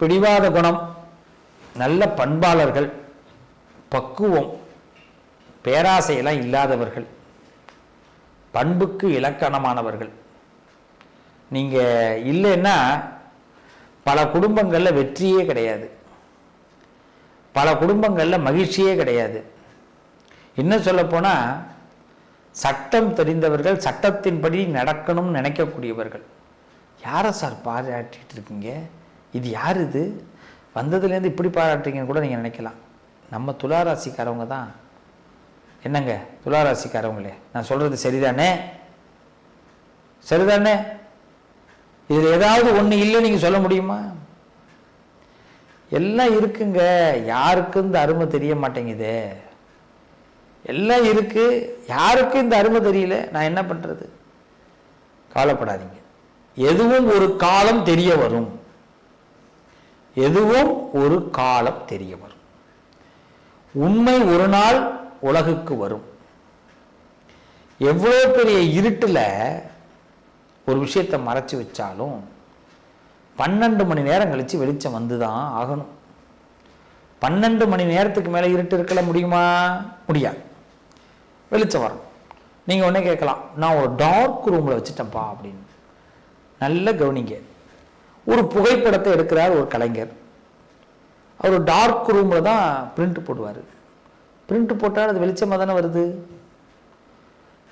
பிடிவாத குணம் நல்ல பண்பாளர்கள் பக்குவம் பேராசையெல்லாம் இல்லாதவர்கள் பண்புக்கு இலக்கணமானவர்கள். நீங்கள் இல்லைன்னா பல குடும்பங்களில் வெற்றியே கிடையாது. பல குடும்பங்களில் மகிழ்ச்சியே கிடையாது. இன்னும் சொல்லப்போனால் சட்டம் தெரிந்தவர்கள் சட்டத்தின்படி நடக்கணும்னு நினைக்கக்கூடியவர்கள். யாரை சார் பாராட்டிகிட்டு இருக்கீங்க? இது யார் இது வந்ததுலேருந்து இப்படி பாராட்டுறீங்கன்னு கூட நீங்கள் நினைக்கலாம். நம்ம துளாராசிக்காரவங்க தான். என்னங்க? துளாராசிக்காரவங்களே. நான் சொல்கிறது சரிதானே? சரிதானே? இதில் ஏதாவது ஒன்று இல்லை நீங்கள் சொல்ல முடியுமா? எல்லாம் இருக்குங்க. யாருக்கும் இந்த அருமை தெரிய மாட்டேங்குதே? எல்லாம் இருக்குது யாருக்கும் இந்த அருமை தெரியல? நான் என்ன பண்ணுறது கவலைப்படாதீங்க. எதுவும் ஒரு காலம் தெரிய வரும். எதுவும் ஒரு காலம் தெரிய வரும். உண்மை ஒரு நாள் உலகுக்கு வரும். எவ்வளோ பெரிய இருட்டில் ஒரு விஷயத்தை மறைச்சி வச்சாலும் பன்னெண்டு மணி நேரம் கழித்து வெளிச்சம் வந்து தான் ஆகணும். பன்னெண்டு மணி நேரத்துக்கு மேலே இருட்டு இருக்கல முடியுமா? முடியாது. வெளிச்சம் வரணும் நீங்கள் ஒன்றே கேட்கலாம். நான் ஒரு டார்க் ரூமில் வச்சுட்டேன்ப்பா அப்படின்னு. நல்ல கவனிங்க. ஒரு புகைப்படத்தை எடுக்கிறார் ஒரு கலைஞர். அவர் டார்க் ரூமில் தான் பிரிண்ட் போடுவார். பிரிண்ட் போட்டால் அது வெளிச்சமாக தானே வருது?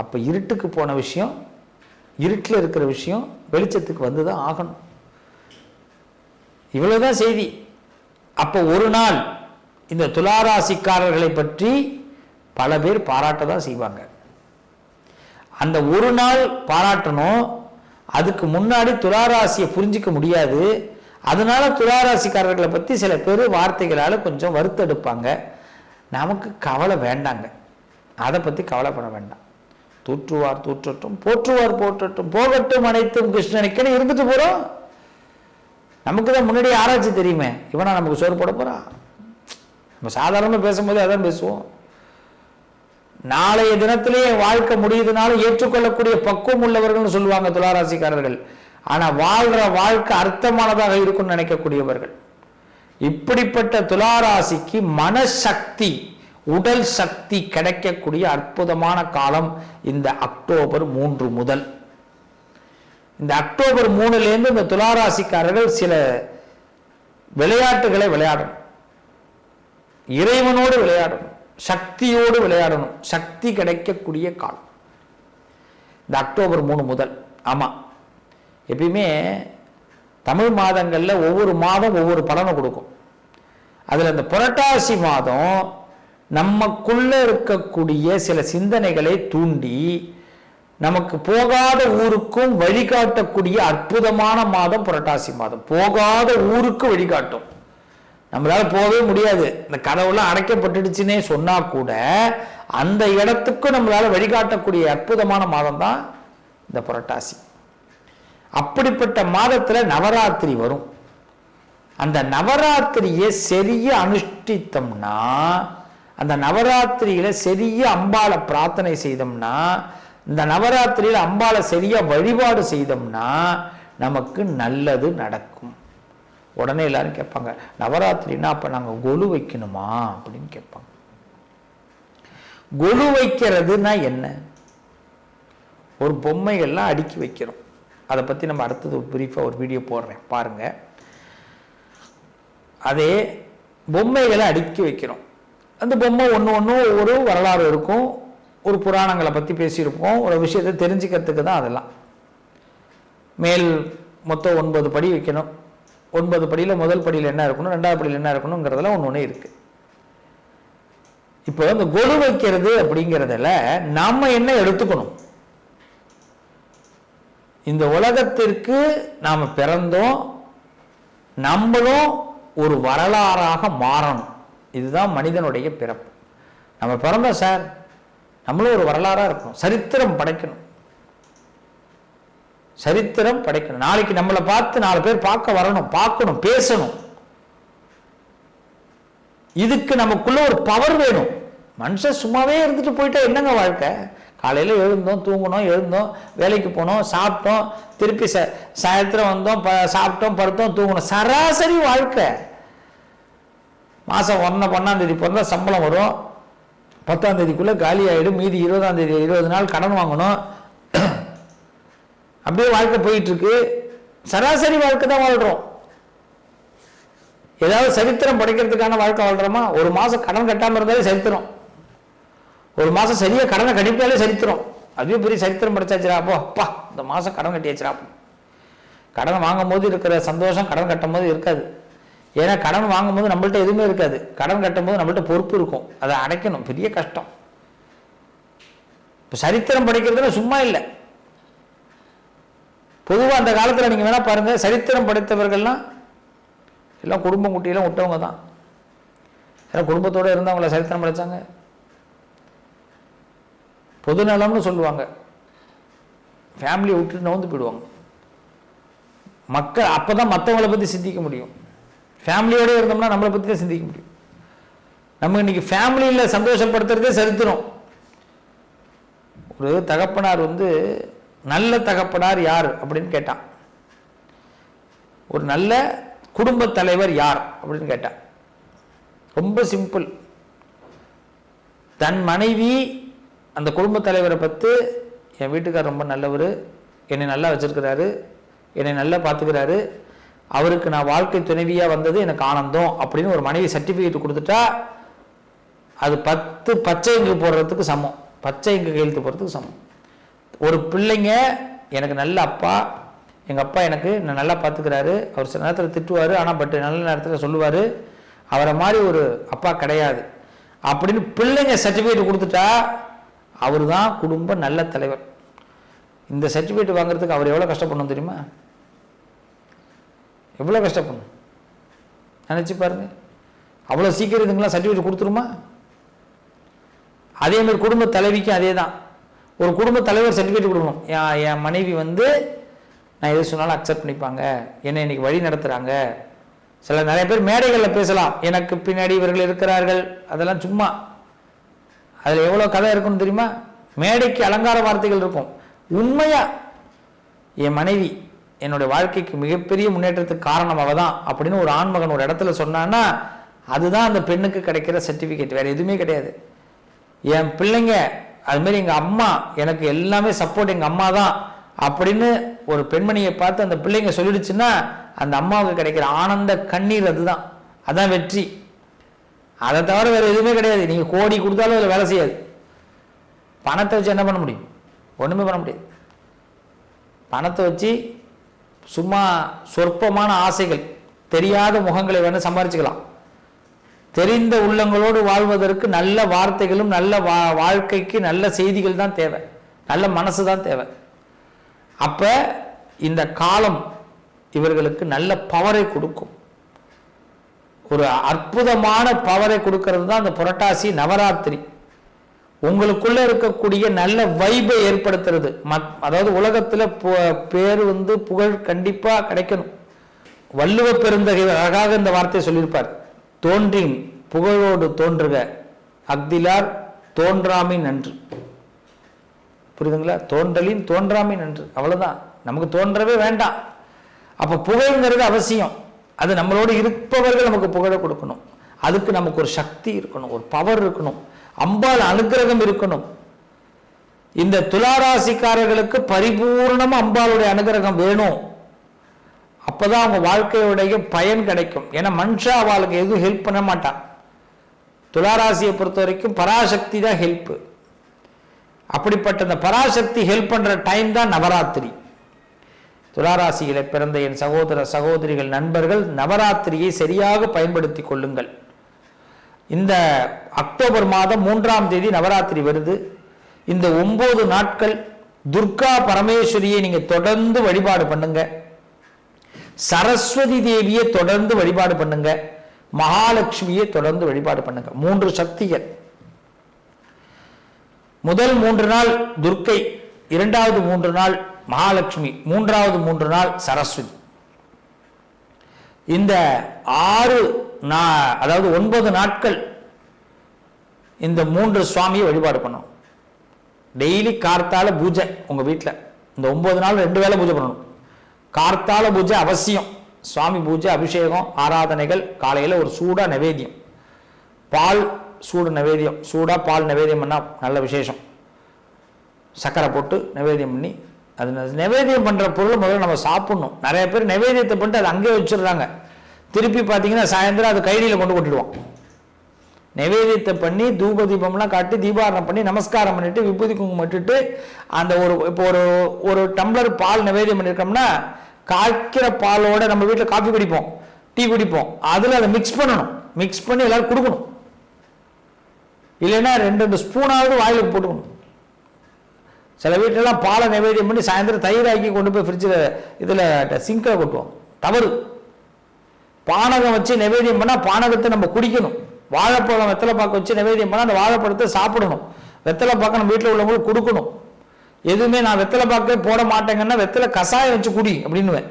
அப்போ இருட்டுக்கு போன விஷயம் இருட்டில் இருக்கிற விஷயம் வெளிச்சத்துக்கு வந்து தான் ஆகணும். இவ்வளோதான் செய்தி. அப்போ ஒரு நாள் இந்த துளாராசிக்காரர்களை பற்றி பல பேர் பாராட்ட தான் செய்வாங்க. அந்த ஒரு நாள் பாராட்டணும் அதுக்கு முன்னாடி துளாராசியை புரிஞ்சிக்க முடியாது. அதனால துளாராசிக்காரர்களை பற்றி சில பேர் வார்த்தைகளால் கொஞ்சம் வருத்தெடுப்பாங்க நமக்கு கவலை வேண்டாங்க. அதை பற்றி கவலைப்பட வேண்டாம். தூற்றுவார் தூற்றட்டும் போற்றுவார் போற்றட்டும் போகட்டும் அனைத்தும் கிருஷ்ணனுக்குன்னு இருந்துட்டு போகிறோம் நமக்கு தான் முன்னாடி ஆராய்ச்சி தெரியுமே. இவனா நமக்கு சோறு போட போகிறான் நம்ம சாதாரணமாக பேசும்போது அதான் பேசுவோம். நாளைய தினத்திலே வாழ்க்கை முடியுதுனாலும் ஏற்றுக்கொள்ளக்கூடிய பக்குவம் உள்ளவர்கள்னு சொல்லுவாங்க துளாராசிக்காரர்கள். ஆனா வாழ்ற வாழ்க்கை அர்த்தமானதாக இருக்கும்னு நினைக்கக்கூடியவர்கள். இப்படிப்பட்ட துளாராசிக்கு மனசக்தி உடல் சக்தி கிடைக்கக்கூடிய அற்புதமான காலம் இந்த அக்டோபர் மூன்று முதல். இந்த அக்டோபர் மூணுலேருந்து இந்த துளாராசிக்காரர்கள் சில விளையாட்டுகளை விளையாடணும். இறைவனோடு விளையாடணும். சக்தியோடு விளையாடணும். சக்தி கிடைக்கக்கூடிய காலம். இந்த அக்டோபர் மூணு முதல். ஆமாம் எப்பயுமே தமிழ் மாதங்களில் ஒவ்வொரு மாதம் ஒவ்வொரு பலனை கொடுக்கும். அதில் அந்த புரட்டாசி மாதம் நமக்குள்ளே இருக்கக்கூடிய சில சிந்தனைகளை தூண்டி நமக்கு போகாத ஊருக்கும் வழிகாட்டக்கூடிய அற்புதமான மாதம் புரட்டாசி மாதம். போகாத ஊருக்கு வழிகாட்டும். நம்மளால போகவே முடியாது. இந்த கதவுலாம் அடைக்கப்பட்டுடுச்சுன்னே சொன்னா கூட அந்த இடத்துக்கும் நம்மளால வழிகாட்டக்கூடிய அற்புதமான மாதம் தான் இந்த புரட்டாசி. அப்படிப்பட்ட மாதத்துல நவராத்திரி வரும். அந்த நவராத்திரியை சரியா அனுஷ்டித்தோம்னா அந்த நவராத்திரியில சரியா அம்பாளை பிரார்த்தனை செய்தோம்னா இந்த நவராத்திரியில அம்பாளை சரியா வழிபாடு செய்தோம்னா நமக்கு நல்லது நடக்கும். உடனே எல்லாரும் கேட்பாங்க நவராத்திரினா அப்போ நாங்க கொலு வைக்கணுமா? அப்படின்னு கேட்பாங்க. கொலு வைக்கிறதுனா என்ன? ஒரு பொம்மைகள்லாம் அடுக்கி வைக்கிறோம். அதை பத்தி நம்ம அடுத்தது ஒரு பிரீஃபாக ஒரு வீடியோ போடுறேன். பாருங்க. அதே பொம்மைகளை அடுக்கி வைக்கிறோம். அந்த பொம்மை ஒன்று ஒன்றும் ஒரு வரலாறு இருக்கும். ஒரு புராணங்களை பற்றி பேசியிருப்போம். ஒரு விஷயத்தை தெரிஞ்சுக்கிறதுக்கு தான் அதெல்லாம். மேல் மொத்தம் ஒன்பது படி வைக்கணும். ஒன்பது படியில் முதல் படியில் என்ன இருக்கணும் ரெண்டாவது படியில் என்ன இருக்கணுங்கிறதெல்லாம் ஒன்று ஒன்று இருக்குது இப்போ இந்த கொலு வைக்கிறது அப்படிங்கிறதுல நாம் என்ன எடுத்துக்கணும்? இந்த உலகத்திற்கு நாம் பிறந்தோம் நம்மளும் ஒரு வரலாறாக மாறணும். இதுதான் மனிதனுடைய பிறப்பு. நம்ம பிறந்தோம் சார். நம்மளும் ஒரு வரலாறாக இருக்கணும். சரித்திரம் படைக்கணும். சரித்திரம் படைக்கணும். நாளைக்கு நம்மளை பார்த்து நாலு பேர் பார்க்க வரணும் பார்க்கணும் பேசணும். இதுக்கு நமக்குள்ள ஒரு பவர் வேணும். மனுஷன் சும்மாவே இருந்துட்டு போயிட்டா என்னங்க வாழ்க்கை? காலையில் எழுந்தோம் தூங்கினோம் எழுந்தோம் வேலைக்கு போனோம் சாப்பிட்டோம் திருப்பி ச சாயந்தரம் வந்தோம் ப சாப்பிட்டோம் படுத்தோம் தூங்கினோம். சராசரி வாழ்க்கை. மாதம் ஒன்று ஒன்றாம் தேதி பிறந்தா சம்பளம் வரும். பத்தாம் தேதிக்குள்ளே காலி ஆகிடும் மீதி இருபதாம் தேதி இருபது நாள் கடன் வாங்கணும். அப்படியே வாழ்க்கை போயிட்டு இருக்கு சராசரி வாழ்க்கை தான் வாழ்கிறோம் ஏதாவது சரித்திரம் படைக்கிறதுக்கான வாழ்க்கை வாழ்கிறோமா ஒரு மாதம் கடன் கட்டாமல் இருந்தாலே சரித்திரம். ஒரு மாதம் சரியாக கடனை கட்டிட்டாலே சரித்திரம். அதுவே பெரிய சரித்திரம் படைச்சாச்சுரா அப்போ அப்பா இந்த மாதம் கடன் கட்டியாச்சுரா கடன் வாங்கும் போது இருக்கிற சந்தோஷம் கடன் கட்டும் போது இருக்காது. ஏன்னா கடன் வாங்கும் போது நம்மள்ட்ட எதுவுமே இருக்காது. கடன் கட்டும் போது நம்மள்ட்ட பொறுப்பு இருக்கும். அதை அடைக்கணும். பெரிய கஷ்டம். இப்போ சரித்திரம் படைக்கிறதுனா சும்மா இல்லை. பொதுவாக அந்த காலத்தில் நீங்கள் வேணால் பாருங்கள் சரித்திரம் படைத்தவர்கள்லாம் எல்லாம் குடும்பம் குட்டியெல்லாம் விட்டவங்க தான். ஏன்னா குடும்பத்தோடு இருந்தவங்கள சரித்திரம் படைத்தாங்க பொதுநலம்னு சொல்லுவாங்க. ஃபேமிலியை விட்டுட்டு நோந்து போயிடுவாங்க. மக்கள் அப்போ தான் மற்றவங்களை பற்றி சிந்திக்க முடியும். ஃபேமிலியோடு இருந்தோம்னா நம்மளை பற்றி தான் சிந்திக்க முடியும். நம்ம இன்றைக்கி ஃபேமிலியில் சந்தோஷப்படுத்துறதே சரித்திரம். ஒரு தகப்பனார் வந்து நல்ல தகப்பனார் யார் அப்படின்னு கேட்டான். ஒரு நல்ல குடும்ப தலைவர் யார் அப்படின்னு கேட்டான். ரொம்ப சிம்பிள் தன் மனைவி அந்த குடும்ப தலைவரை பற்றி என் வீட்டுக்கார் ரொம்ப நல்லவர் என்னை நல்லா வச்சிருக்கிறாரு என்னை நல்லா பார்த்துக்கிறாரு அவருக்கு நான் வாழ்க்கை துணைவியாக வந்தது எனக்கு ஆனந்தம் அப்படின்னு ஒரு மனைவி சர்டிஃபிகேட் கொடுத்துட்டா அது பத்து பச்சை இங்கு போடுறதுக்கு சமம். பச்சை இங்கு கையெழுத்து போடுறதுக்கு சமம். ஒரு பிள்ளைங்க எனக்கு நல்ல அப்பா எங்கள் அப்பா எனக்கு நான் நல்லா பார்த்துக்கிறாரு அவர் சில நேரத்தில் திட்டுவார். ஆனால் பட் நல்ல நேரத்தில் சொல்லுவார். அவரை மாதிரி ஒரு அப்பா கிடையாது. அப்படின்னு பிள்ளைங்க சர்டிஃபிகேட் கொடுத்துட்டா அவர் தான் குடும்ப நல்ல தலைவர். இந்த சர்டிஃபிகேட் வாங்குறதுக்கு அவர் எவ்வளோ கஷ்டப்படணும் தெரியுமா? எவ்வளோ கஷ்டப்படணும்? நினச்சி பாருங்க. அவ்வளோ சீக்கிரம் இதுங்களாம் சர்டிஃபிகேட் கொடுத்துருமா? அதே மாதிரி குடும்ப தலைவிக்கும் அதே தான் ஒரு குடும்ப தலைவர் சர்டிஃபிகேட் கொடுக்கணும். என் மனைவி வந்து நான் எது சொன்னாலும் அக்செப்ட் பண்ணிப்பாங்க. என்னை இன்னைக்கு வழி நடத்துகிறாங்க சில நிறைய பேர் மேடைகளில் பேசலாம். எனக்கு பின்னாடி இவர்கள் இருக்கிறார்கள். அதெல்லாம் சும்மா. அதில் எவ்வளோ கதை இருக்குன்னு தெரியுமா? மேடைக்கு அலங்கார வார்த்தைகள் இருக்கும். உண்மையாக என் மனைவி என்னுடைய வாழ்க்கைக்கு மிகப்பெரிய முன்னேற்றத்துக்கு காரணமாக தான் அப்படின்னு ஒரு ஆண்மகன் ஒரு இடத்துல சொன்னான்னா அதுதான் அந்த பெண்ணுக்கு கிடைக்கிற சர்டிஃபிகேட் வேறு எதுவுமே கிடையாது. என் பிள்ளைங்க அதுமாரி எங்கள் அம்மா எனக்கு எல்லாமே சப்போர்ட் எங்கள் அம்மா தான். அப்படின்னு ஒரு பெண்மணியை பார்த்து அந்த பிள்ளைங்க சொல்லிடுச்சுன்னா அந்த அம்மாவுக்கு கிடைக்கிற ஆனந்த கண்ணீர் அதுதான். அதான் வெற்றி. அதை தவிர வேறு எதுவுமே கிடையாது. நீங்கள் கோடி கொடுத்தாலும் அதில் வேலை செய்யாது. பணத்தை வச்சு என்ன பண்ண முடியும்? ஒன்றுமே பண்ண முடியாது. பணத்தை வச்சு சும்மா சொற்பமான ஆசைகள் தெரியாத முகங்களை வேணும் சம்பாரிச்சுக்கலாம். தெரிந்த உள்ளங்களோடு வாழ்வதற்கு நல்ல வார்த்தைகளும் நல்ல வா வாழ்க்கைக்கு நல்ல செய்திகள் தான் தேவை. நல்ல மனசு தான் தேவை. அப்போ இந்த காலம் இவர்களுக்கு நல்ல பவரை கொடுக்கும். ஒரு அற்புதமான பவரை கொடுக்கறது தான் அந்த புரட்டாசி நவராத்திரி. உங்களுக்குள்ள இருக்கக்கூடிய நல்ல வைபை ஏற்படுத்துறது. மத் அதாவது உலகத்தில் பேர் வந்து புகழ் கண்டிப்பாக கிடைக்கணும். வள்ளுவ பெருந்தகை அழகாக இந்த வார்த்தையை சொல்லியிருப்பார். தோன்றின் புகழோடு தோன்றுக. அக்திலார் தோன்றாமை நன்று. புரியுதுங்களா? தோன்றலின் தோன்றாமை நன்று. அவ்வளோதான் நமக்கு தோன்றவே வேண்டாம். அப்போ புகழ்ங்கிறது அவசியம். அது நம்மளோடு இருப்பவர்கள் நமக்கு புகழ கொடுக்கணும். அதுக்கு நமக்கு ஒரு சக்தி இருக்கணும். ஒரு பவர் இருக்கணும். அம்பாள் அனுகிரகம் இருக்கணும். இந்த துளாராசிக்காரர்களுக்கு பரிபூர்ணமாக அம்பாளுடைய அனுகிரகம் வேணும். அப்போதான் அவங்க வாழ்க்கையுடைய பயன் கிடைக்கும். ஏன்னா மனுஷா அவளுக்கு எதுவும் ஹெல்ப் பண்ண மாட்டான். துளாராசியை பொறுத்த வரைக்கும் பராசக்தி தான் ஹெல்ப்பு அப்படிப்பட்ட அந்த பராசக்தி ஹெல்ப் பண்ணுற டைம் தான் நவராத்திரி. துளாராசியில பிறந்த என் சகோதர சகோதரிகள் நண்பர்கள் நவராத்திரியை சரியாக பயன்படுத்தி கொள்ளுங்கள். இந்த அக்டோபர் மாதம் மூன்றாம் தேதி நவராத்திரி வருது. இந்த ஒன்பது நாட்கள் துர்கா பரமேஸ்வரியை நீங்கள் தொடர்ந்து வழிபாடு பண்ணுங்கள் சரஸ்வதி தேவியை தொடர்ந்து வழிபாடு பண்ணுங்க. மகாலட்சுமியை தொடர்ந்து வழிபாடு பண்ணுங்க. மூன்று சக்திகள். முதல் மூன்று நாள் துர்க்கை இரண்டாவது மூன்று நாள் மகாலட்சுமி மூன்றாவது மூன்று நாள் சரஸ்வதி. இந்த ஆறு அதாவது ஒன்பது நாட்கள் இந்த மூன்று சுவாமியை வழிபாடு பண்ணணும். டெய்லி கார்த்தால பூஜை உங்கள் வீட்டில் இந்த ஒன்பது நாள் ரெண்டு வேளை பூஜை பண்ணணும். கார்த்தால பூஜை அவசியம். சுவாமி பூஜை அபிஷேகம் ஆராதனைகள் காலையில் ஒரு சூடாக நைவேத்தியம். பால் சூடு நைவேத்தியம். சூடாக பால் நைவேத்தியம் பண்ணால் நல்ல விசேஷம். சக்கரை போட்டு நைவேத்தியம் பண்ணி அது நைவேத்தியம் பண்ணுற பொருள் முதல்ல நம்ம சாப்பிட்ணும். நிறைய பேர் நைவேத்தியத்தை பண்ணிட்டு அதை அங்கேயே வச்சிடுறாங்க. திருப்பி பார்த்தீங்கன்னா சாயந்தரம் அது கைடியில் கொண்டு கொட்டிடுவோம் நைவேத்தியத்தை பண்ணி தூப தீபம்லாம் காட்டி தீபாரணம் பண்ணி நமஸ்காரம் பண்ணிட்டு விபூதி குங்குமம் இட்டுட்டு அந்த ஒரு இப்போ ஒரு ஒரு டம்ளர் பால் நைவேத்தியம் பண்ணியிருக்கோம்னா காய்க்கிற பாலோட நம்ம வீட்டில் காஃபி குடிப்போம் டீ குடிப்போம். அதில் அதை மிக்ஸ் பண்ணணும். மிக்ஸ் பண்ணி எல்லாரும் கொடுக்கணும். இல்லைன்னா ரெண்டு ரெண்டு ஸ்பூனாவது வாயிலுக்கு போட்டுக்கணும். சில வீட்டிலலாம் பாலை நைவேத்தியம் பண்ணி சாயந்தரம் தயிராக்கி கொண்டு போய் ஃப்ரிட்ஜில் இதில் சிங்கில் கொட்டுவோம். தவறு. பானகம் வச்சு நைவேத்தியம் பண்ணால் பானகத்தை நம்ம குடிக்கணும். வாழைப்பழம் வெத்தலை பாக்கு வச்சு நைவேத்தியம் பண்ணால் அந்த வாழைப்பழத்தை சாப்பிடணும். வெத்தலை பாக்கு நம்ம வீட்டில் உள்ளவங்களுக்கு கொடுக்கணும். எதுவுமே நான் வெத்தலை பாக்கே போட மாட்டேங்கன்னா வெத்தலை கசாயம் வச்சு குடி அப்படின்னுவேன்.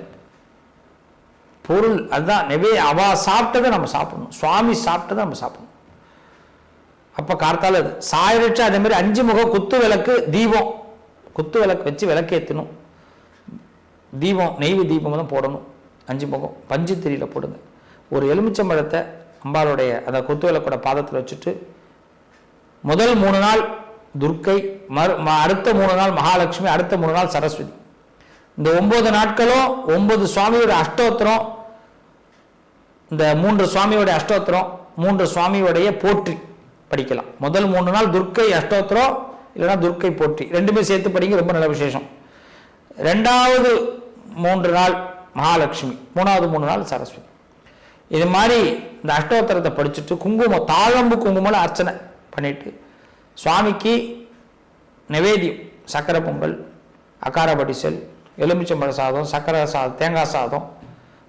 பொருள் அதுதான் நெவே அவ சாப்பிட்டதை நம்ம சாப்பிடணும். சுவாமி சாப்பிட்டதை நம்ம சாப்பிடணும். அப்போ கார்த்தால அது சாயிரட்சா அதே மாதிரி அஞ்சு முகம் குத்து விளக்கு தீபம். குத்து விளக்கு வச்சு விளக்கேற்றணும் தீபம் நெய்வு தீபம் தான் போடணும். அஞ்சு முகம் பஞ்சு திரியில் போடுங்க. ஒரு எலுமிச்சம்பழத்தை அம்பாளுடைய அந்த குத்து விளக்கோட பாதத்தில் வச்சுட்டு முதல் மூணு நாள் துர்க்கை மறு அடுத்த மூணு நாள் மகாலட்சுமி அடுத்த மூணு நாள் சரஸ்வதி. இந்த ஒன்பது நாட்களும் ஒன்பது சுவாமியோட அஷ்டோத்திரம் இந்த மூன்று சுவாமியோடைய அஷ்டோத்திரம் மூன்று சுவாமியோடைய போற்றி படிக்கலாம். முதல் மூணு நாள் துர்க்கை அஷ்டோத்திரம் இல்லைன்னா துர்க்கை போற்றி. ரெண்டுமே சேர்த்து படிங்க ரொம்ப நல்ல விசேஷம். ரெண்டாவது மூன்று நாள் மகாலட்சுமி மூணாவது மூணு நாள் சரஸ்வதி. இது மாதிரி இந்த அஷ்டோத்திரத்தை படிச்சுட்டு குங்குமம் தாழம்பு குங்குமம்னு அர்ச்சனை பண்ணிட்டு சுவாமிக்கு நிவேதியம் சக்கரை பொங்கல் அக்கார செல் எலுமிச்சம்பழ சாதம் சக்கரை சாதம் தேங்காய் சாதம்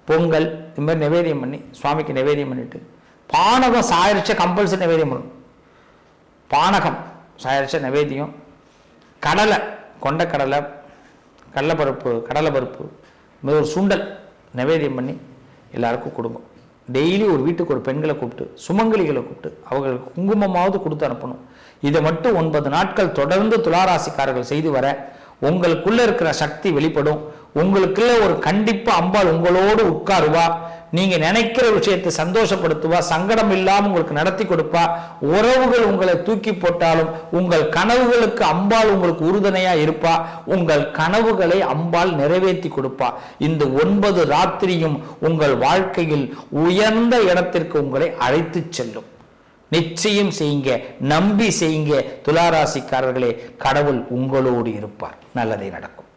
பொங்கல் இது மாதிரி நிவேதியம் பண்ணி சுவாமிக்கு நிவேதியம் பண்ணிட்டு பானகம் சாயரிச்ச கம்பல்சரி நிவேதியம் பண்ணணும். பானகம் சாயரிச்ச நிவேதியம் கடலை கொண்டக்கடலை கடலைப்பருப்பு கடலைப்பருப்பு இது மாதிரி ஒரு சுண்டல் நிவேதியம் பண்ணி எல்லாருக்கும் கொடுங்க. டெய்லி ஒரு வீட்டுக்கு ஒரு பெண்களை கூப்பிட்டு சுமங்கலிகளை கூப்பிட்டு அவர்களுக்கு குங்குமமாவது கொடுத்து அனுப்பணும். இதை மட்டும் ஒன்பது நாட்கள் தொடர்ந்து துளாராசிக்காரர்கள் செய்து வர உங்களுக்குள்ள இருக்கிற சக்தி வெளிப்படும். உங்களுக்குள்ள ஒரு கண்டிப்பா அம்பாள் உங்களோடு உட்காருவா. நீங்க நினைக்கிற விஷயத்தை சந்தோஷப்படுத்துவா சங்கடம் இல்லாமல் உங்களுக்கு நடத்தி கொடுப்பா உறவுகள் உங்களை தூக்கி போட்டாலும் உங்கள் கனவுகளுக்கு அம்பாள் உங்களுக்கு உறுதுணையா இருப்பா உங்கள் கனவுகளை அம்பாள் நிறைவேற்றி கொடுப்பா. இந்த ஒன்பது ராத்திரியும் உங்கள் வாழ்க்கையில் உயர்ந்த இடத்திற்கு உங்களை அழைத்து செல்லும். நிச்சயம் செய்யுங்க நம்பி செய்யுங்க துளாராசிக்காரர்களே கடவுள் உங்களோடு இருப்பார். நல்லதே நடக்கும்.